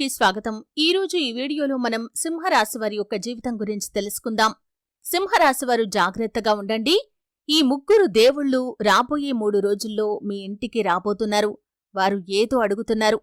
వీడియోకి స్వాగతం. ఈ రోజు ఈ వీడియోలో మనం సింహరాశి వారి యొక్క జీవితం గురించి తెలుసుకుందాం. సింహరాశి వారు జాగ్రత్తగా ఉండండి. ఈ ముగ్గురు దేవుళ్ళు రాబోయే మూడు రోజుల్లో మీ ఇంటికి రాబోతున్నారు. వారు ఏదో అడుగుతున్నారు.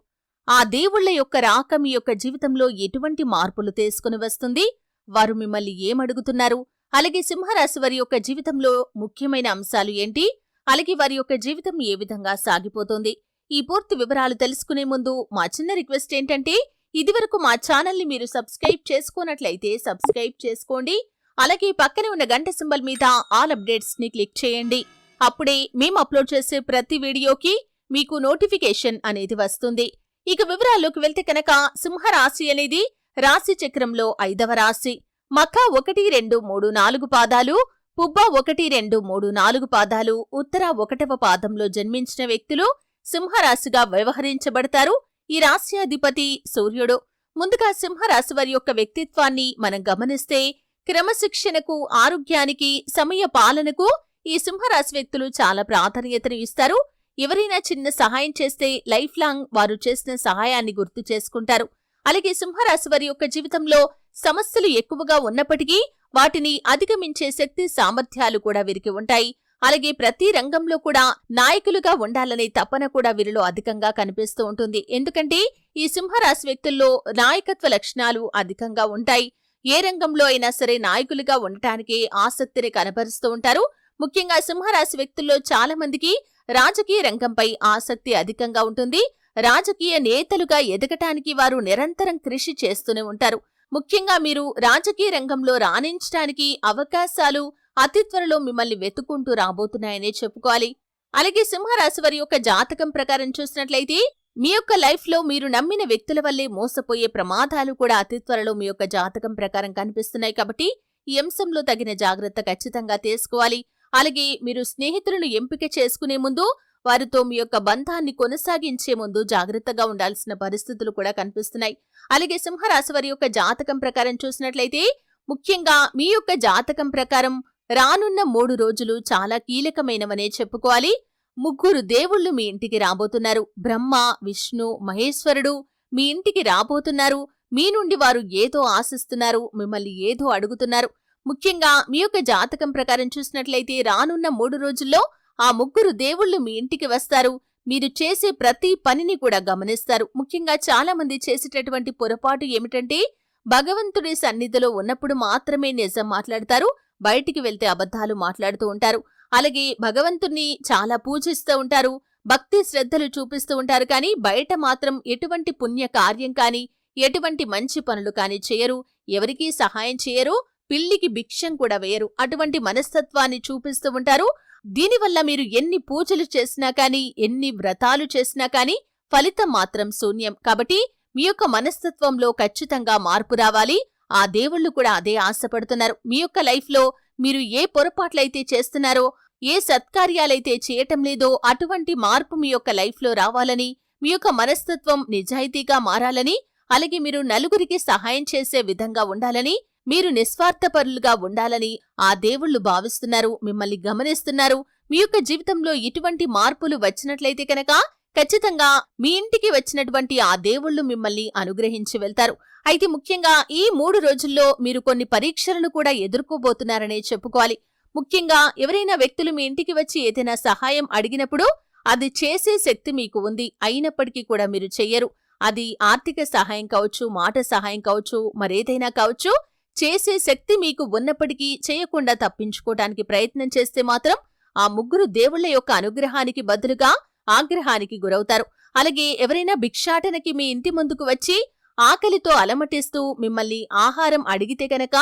ఆ దేవుళ్ళ యొక్క రాక మీ యొక్క జీవితంలో ఎటువంటి మార్పులు తీసుకుని వస్తుంది? వారు మిమ్మల్ని ఏమడుగుతున్నారు అలాగే సింహరాశి వారి యొక్క జీవితంలో ముఖ్యమైన అంశాలు ఏంటి? అలాగే వారి యొక్క జీవితం ఏ విధంగా సాగిపోతుంది? ఈ పూర్తి వివరాలు తెలుసుకునే ముందు మా చిన్న రిక్వెస్ట్ ఏంటంటే ఇదివరకు మా ఛానల్ని మీరు సబ్స్క్రైబ్ చేసుకున్నట్లయితే సబ్స్క్రైబ్ చేసుకోండి. అలాగే పక్కనే ఉన్న గంట సింబల్ మీద ఆల్ అప్డేట్స్ని క్లిక్ చేయండి. అప్పుడే మేము అప్లోడ్ చేసే ప్రతి వీడియోకి మీకు నోటిఫికేషన్ అనేది వస్తుంది. ఇక వివరాల్లోకి వెళ్తే కనుక సింహరాశి అనేది రాశి చక్రంలో ఐదవ రాశి. మఖ ఒకటి రెండు మూడు నాలుగు పాదాలు పుబ్బ ఒకటి రెండు మూడు నాలుగు పాదాలు ఉత్తర ఒకటవ పాదంలో జన్మించిన వ్యక్తులు సింహరాశిగా వ్యవహరించబడతారు. ఈ రాశ్యాధిపతి సూర్యుడు. ముందుగా సింహరాశి వారి యొక్క వ్యక్తిత్వాన్ని మనం గమనిస్తే క్రమశిక్షణకు ఆరోగ్యానికి సమయ పాలనకు ఈ సింహరాశి వ్యక్తులు చాలా ప్రాధాన్యతను ఇస్తారు. ఎవరైనా చిన్న సహాయం చేస్తే లైఫ్ లాంగ్ వారు చేసిన సహాయాన్ని గుర్తు చేసుకుంటారు. అలాగే సింహరాశి వారి యొక్క జీవితంలో సమస్యలు ఎక్కువగా ఉన్నప్పటికీ వాటిని అధిగమించే శక్తి సామర్థ్యాలు కూడా వీరికి ఉంటాయి. అలాగే ప్రతి రంగంలో కూడా నాయకులుగా ఉండాలనే తపన కూడా వీరిలో అధికంగా కనిపిస్తూ ఉంటుంది. ఎందుకంటే ఈ సింహరాశి వ్యక్తుల్లో నాయకత్వ లక్షణాలు అధికంగా ఉంటాయి. ఏ రంగంలో అయినా సరే నాయకులుగా ఉండటానికి ఆసక్తిని కనబరుస్తూ ఉంటారు. ముఖ్యంగా సింహరాశి వ్యక్తుల్లో చాలా మందికి రాజకీయ రంగంపై ఆసక్తి అధికంగా ఉంటుంది. రాజకీయ నేతలుగా ఎదగటానికి వారు నిరంతరం కృషి చేస్తూనే ఉంటారు. ముఖ్యంగా మీరు రాజకీయ రంగంలో రాణించటానికి అవకాశాలు అతి త్వరలో మిమ్మల్ని వెతుకుంటూ రాబోతున్నాయనే చెప్పుకోవాలి. అలాగే సింహరాశి వారి యొక్క జాతకం ప్రకారం చూసినట్లయితే మీ యొక్క లైఫ్లో మీరు నమ్మిన వ్యక్తుల వల్లే మోసపోయే ప్రమాదాలు కూడా అతి త్వరలో మీ యొక్క జాతకం ప్రకారం కనిపిస్తున్నాయి కాబట్టి ఈ అంశంలో తగిన జాగ్రత్త ఖచ్చితంగా తీసుకోవాలి. అలాగే మీరు స్నేహితులను ఎంపిక చేసుకునే ముందు వారితో మీ యొక్క బంధాన్ని కొనసాగించే ముందు జాగ్రత్తగా ఉండాల్సిన పరిస్థితులు కూడా కనిపిస్తున్నాయి. అలాగే సింహరాశి వారి యొక్క జాతకం ప్రకారం చూసినట్లయితే ముఖ్యంగా మీ యొక్క జాతకం ప్రకారం రానున్న మూడు రోజులు చాలా కీలకమైనవనే చెప్పుకోవాలి. ముగ్గురు దేవుళ్ళు మీ ఇంటికి రాబోతున్నారు. బ్రహ్మ విష్ణు మహేశ్వరుడు మీ ఇంటికి రాబోతున్నారు. మీ నుండి వారు ఏదో ఆశిస్తున్నారు. మిమ్మల్ని ఏదో అడుగుతున్నారు. ముఖ్యంగా మీ యొక్క జాతకం ప్రకారం చూసినట్లయితే రానున్న మూడు రోజుల్లో ఆ ముగ్గురు దేవుళ్ళు మీ ఇంటికి వస్తారు. మీరు చేసే ప్రతి పనిని కూడా గమనిస్తారు. ముఖ్యంగా చాలా మంది చేసేటటువంటి పొరపాటు ఏమిటంటే భగవంతుడి సన్నిధిలో ఉన్నప్పుడు మాత్రమే నిజం మాట్లాడతారు. బయటికి వెళ్తే అబద్ధాలు మాట్లాడుతూ ఉంటారు. అలాగే భగవంతుణ్ణి చాలా పూజిస్తూ ఉంటారు. భక్తి శ్రద్ధలు చూపిస్తూ ఉంటారు. కానీ బయట మాత్రం ఎటువంటి పుణ్య కార్యం కానీ ఎటువంటి మంచి పనులు కానీ చేయరు. ఎవరికీ సహాయం చేయరు. పిల్లికి భిక్షం కూడా వేయరు. అటువంటి మనస్తత్వాన్ని చూపిస్తూ ఉంటారు. దీనివల్ల మీరు ఎన్ని పూజలు చేసినా కానీ ఎన్ని వ్రతాలు చేసినా కానీ ఫలితం మాత్రం శూన్యం. కాబట్టి మీ యొక్క మనస్తత్వంలో ఖచ్చితంగా మార్పు రావాలి. ఆ దేవుళ్ళు కూడా అదే ఆశపడుతున్నారు. మీ యొక్క లైఫ్లో మీరు ఏ పొరపాట్లయితే చేస్తున్నారో ఏ సత్కార్యాలైతే చేయటం లేదో అటువంటి మార్పు మీ యొక్క లైఫ్లో రావాలని మీ యొక్క మనస్తత్వం నిజాయితీగా మారాలని అలాగే మీరు నలుగురికి సహాయం చేసే విధంగా ఉండాలని మీరు నిస్వార్థపరులుగా ఉండాలని ఆ దేవుళ్ళు భావిస్తున్నారు మిమ్మల్ని గమనిస్తున్నారు. మీ యొక్క జీవితంలో ఇటువంటి మార్పులు వచ్చినట్లయితే కనుక ఖచ్చితంగా మీ ఇంటికి వచ్చినటువంటి ఆ దేవుళ్ళు మిమ్మల్ని అనుగ్రహించి వెళ్తారు. అయితే ముఖ్యంగా ఈ మూడు రోజుల్లో మీరు కొన్ని పరీక్షలను కూడా ఎదుర్కోబోతున్నారనే చెప్పుకోవాలి. ముఖ్యంగా ఎవరైనా వ్యక్తులు మీ ఇంటికి వచ్చి ఏదైనా సహాయం అడిగినప్పుడు అది చేసే శక్తి మీకు ఉంది. అయినప్పటికీ కూడా మీరు చెయ్యరు. అది ఆర్థిక సహాయం కావచ్చు మాట సహాయం కావచ్చు మరేదైనా కావచ్చు చేసే శక్తి మీకు ఉన్నప్పటికీ చేయకుండా తప్పించుకోవటానికి ప్రయత్నం చేస్తే మాత్రం ఆ ముగ్గురు దేవుళ్ళ యొక్క అనుగ్రహానికి బదులుగా ఆగ్రహానికి గురవుతారు. అలాగే ఎవరైనా భిక్షాటనకి మీ ఇంటి ముందుకు వచ్చి ఆకలితో అలమటిస్తూ మిమ్మల్ని ఆహారం అడిగితే గనక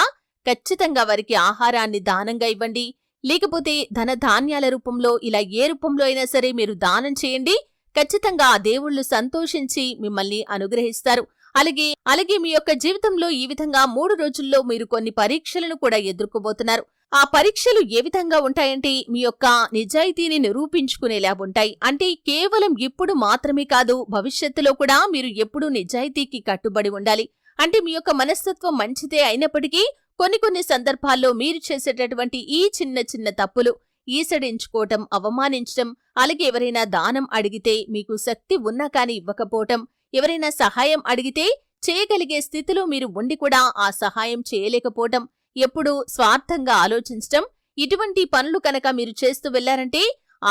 ఖచ్చితంగా వారికి ఆహారాన్ని దానంగా ఇవ్వండి. లేకపోతే ధన ధాన్యాల రూపంలో ఇలా ఏ రూపంలో అయినా సరే మీరు దానం చేయండి. ఖచ్చితంగా ఆ దేవుళ్ళు సంతోషించి మిమ్మల్ని అనుగ్రహిస్తారు. అలాగే అలాగే మీ యొక్క జీవితంలో ఈ విధంగా మూడు రోజుల్లో మీరు కొన్ని పరీక్షలను కూడా ఎదుర్కోబోతున్నారు. ఆ పరీక్షలు ఏ విధంగా ఉంటాయంటే మీ యొక్క నిజాయితీని నిరూపించుకునేలా ఉంటాయి. అంటే కేవలం ఇప్పుడు మాత్రమే కాదు భవిష్యత్తులో కూడా మీరు ఎప్పుడూ నిజాయితీకి కట్టుబడి ఉండాలి. అంటే మీ యొక్క మనస్తత్వం మంచిదే అయినప్పటికీ కొన్ని కొన్ని సందర్భాల్లో మీరు చేసేటటువంటి ఈ చిన్న చిన్న తప్పులు ఈసడించుకోవటం అవమానించటం అలాగే ఎవరైనా దానం అడిగితే మీకు శక్తి ఉన్నా కాని ఇవ్వకపోవటం ఎవరైనా సహాయం అడిగితే చేయగలిగే స్థితిలో మీరు ఉండి కూడా ఆ సహాయం చేయలేకపోవటం ఎప్పుడూ స్వార్థంగా ఆలోచించటం ఇటువంటి పనులు కనుక మీరు చేస్తూ వెళ్ళారంటే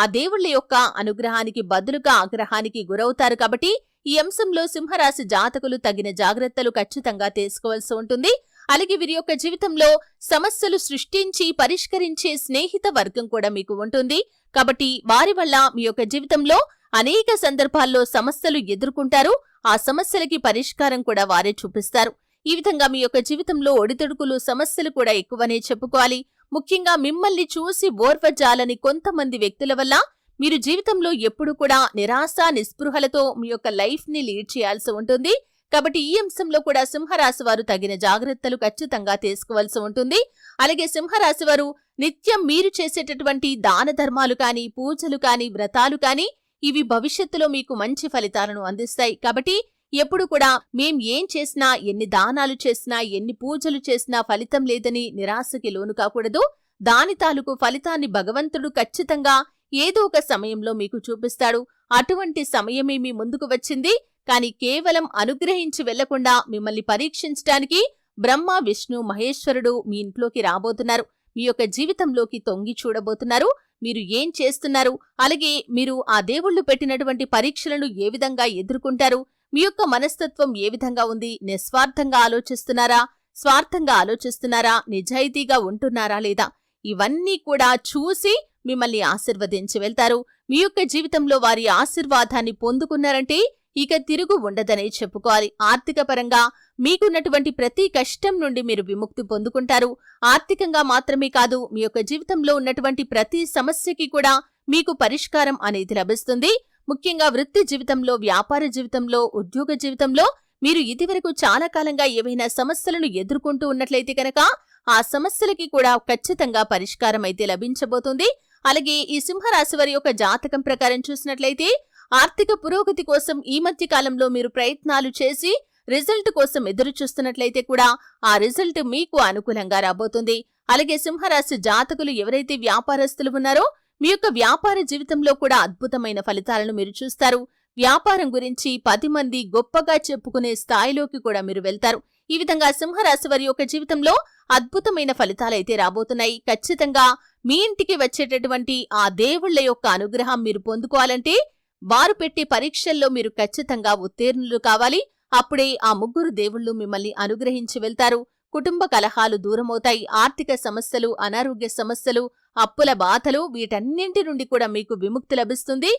ఆ దేవుళ్ళ యొక్క అనుగ్రహానికి బదులుగా ఆగ్రహానికి గురవుతారు కాబట్టి ఈ అంశంలో సింహరాశి జాతకులు తగిన జాగ్రత్తలు ఖచ్చితంగా తీసుకోవాల్సి ఉంటుంది. అలాగే వీరి యొక్క జీవితంలో సమస్యలు సృష్టించి పరిష్కరించే స్నేహిత వర్గం కూడా మీకు ఉంటుంది. కాబట్టి వారి వల్ల మీ యొక్క జీవితంలో అనేక సందర్భాల్లో సమస్యలు ఎదుర్కొంటారు. ఆ సమస్యలకి పరిష్కారం కూడా వారే చూపిస్తారు. ఈ విధంగా మీ యొక్క జీవితంలో ఒడిదుడుకులు సమస్యలు కూడా ఎక్కువనే చెప్పుకోవాలి. ముఖ్యంగా మిమ్మల్ని చూసి ఓర్వజాలని కొంతమంది వ్యక్తుల వల్ల మీరు జీవితంలో ఎప్పుడు కూడా నిరాశ నిస్పృహలతో మీ యొక్క లైఫ్ని లీడ్ చేయాల్సి ఉంటుంది. కాబట్టి ఈ అంశంలో కూడా సింహరాశి వారు తగిన జాగ్రత్తలు ఖచ్చితంగా తీసుకోవాల్సి ఉంటుంది. అలాగే సింహరాశి వారు నిత్యం మీరు చేసేటటువంటి దాన ధర్మాలు కానీ పూజలు కానీ వ్రతాలు కానీ ఇవి భవిష్యత్తులో మీకు మంచి ఫలితాలను అందిస్తాయి. కాబట్టి ఎప్పుడు కూడా మేం ఏం చేసినా ఎన్ని దానాలు చేసినా ఎన్ని పూజలు చేసినా ఫలితం లేదని నిరాశకి లోను కాకూడదు. దాని తాలూకు ఫలితాన్ని భగవంతుడు ఖచ్చితంగా ఏదో ఒక సమయంలో మీకు చూపిస్తాడు. అటువంటి సమయమే మీ ముందుకు వచ్చింది. కాని కేవలం అనుగ్రహించి వెళ్ళకుండా మిమ్మల్ని పరీక్షించడానికి బ్రహ్మ విష్ణు మహేశ్వరుడు మీ ఇంట్లోకి రాబోతున్నారు. మీ యొక్క జీవితంలోకి తొంగి చూడబోతున్నారు. మీరు ఏం చేస్తున్నారు? అలాగే మీరు ఆ దేవుళ్ళు పెట్టినటువంటి పరీక్షలను ఏ విధంగా ఎదుర్కొంటారు? మీ యొక్క మనస్తత్వం ఏ విధంగా ఉంది? నిస్వార్థంగా ఆలోచిస్తున్నారా? స్వార్థంగా ఆలోచిస్తున్నారా? నిజాయితీగా ఉంటున్నారా లేదా? ఇవన్నీ కూడా చూసి మిమ్మల్ని ఆశీర్వదించి వెళ్తారు. మీ యొక్క జీవితంలో వారి ఆశీర్వాదాన్ని పొందుకున్నారంటే ఇక తిరుగు ఉండదనే చెప్పుకోవాలి. ఆర్థిక పరంగా మీకున్నటువంటి ప్రతి కష్టం నుండి మీరు విముక్తి పొందుకుంటారు. ఆర్థికంగా మాత్రమే కాదు మీ యొక్క జీవితంలో ఉన్నటువంటి ప్రతి సమస్యకి కూడా మీకు పరిష్కారం అనేది లభిస్తుంది. ముఖ్యంగా వృత్తి జీవితంలో వ్యాపార జీవితంలో ఉద్యోగ జీవితంలో మీరు ఇదివరకు చాలా కాలంగా ఏవైనా సమస్యలను ఎదుర్కొంటూ ఉన్నట్లయితే కనుక ఆ సమస్యలకి కూడా ఖచ్చితంగా పరిష్కారం అయితే లభించబోతుంది. అలాగే ఈ సింహరాశి వారి యొక్క జాతకం ప్రకారం చూసినట్లయితే ఆర్థిక పురోగతి కోసం ఈ మధ్య కాలంలో మీరు ప్రయత్నాలు చేసి రిజల్ట్ కోసం ఎదురు చూస్తున్నట్లయితే కూడా ఆ రిజల్ట్ మీకు అనుకూలంగా రాబోతుంది. అలాగే సింహరాశి జాతకులు ఎవరైతే వ్యాపారస్తులు ఉన్నారో మీ యొక్క వ్యాపార జీవితంలో కూడా అద్భుతమైన ఫలితాలను మీరు చూస్తారు. వ్యాపారం గురించి పది మంది గొప్పగా చెప్పుకునే స్థాయిలోకి కూడా మీరు వెళ్తారు. ఈ విధంగా సింహరాశి వారి యొక్క జీవితంలో అద్భుతమైన ఫలితాలైతే రాబోతున్నాయి. ఖచ్చితంగా మీ ఇంటికి వచ్చేటటువంటి ఆ దేవుళ్ళ యొక్క అనుగ్రహం మీరు పొందుకోవాలంటే వారు పెట్టే పరీక్షల్లో మీరు ఖచ్చితంగా ఉత్తీర్ణులు కావాలి. అప్పుడే ఆ ముగ్గురు దేవుళ్ళు మిమ్మల్ని అనుగ్రహించి వెళ్తారు. కుటుంబ కలహాలు దూరమవుతాయి. ఆర్థిక సమస్యలు అనారోగ్య సమస్యలు అప్పుల బాధలు వీటన్నింటి నుండి కూడా మీకు విముక్తి లభిస్తుంది.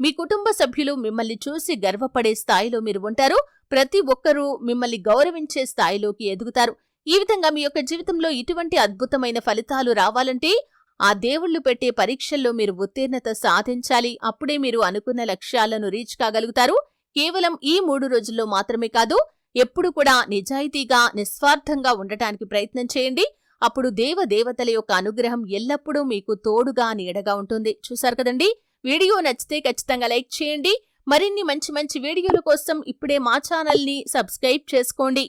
మీ కుటుంబ సభ్యులు మిమ్మల్ని చూసి గర్వపడే స్థాయిలో మీరు ఉంటారు. ప్రతి ఒక్కరూ మిమ్మల్ని గౌరవించే స్థాయిలోకి ఎదుగుతారు. ఈ విధంగా మీ యొక్క జీవితంలో ఇటువంటి అద్భుతమైన ఫలితాలు రావాలంటే ఆ దేవుళ్ళు పెట్టే పరీక్షల్లో మీరు ఉత్తీర్ణత సాధించాలి. అప్పుడే మీరు అనుకున్న లక్ష్యాలను రీచ్ కాగలుగుతారు. కేవలం ఈ మూడు రోజుల్లో మాత్రమే కాదు ఎప్పుడు కూడా నిజాయితీగా నిస్వార్థంగా ఉండటానికి ప్రయత్నం చేయండి. అప్పుడు దేవ దేవతల యొక్క అనుగ్రహం ఎల్లప్పుడూ మీకు తోడుగా నీడగా ఉంటుంది. చూశారు కదండి? వీడియో నచ్చితే ఖచ్చితంగా లైక్ చేయండి. మరిన్ని మంచి మంచి వీడియోల కోసం ఇప్పుడే మా ఛానల్ని సబ్స్క్రైబ్ చేసుకోండి.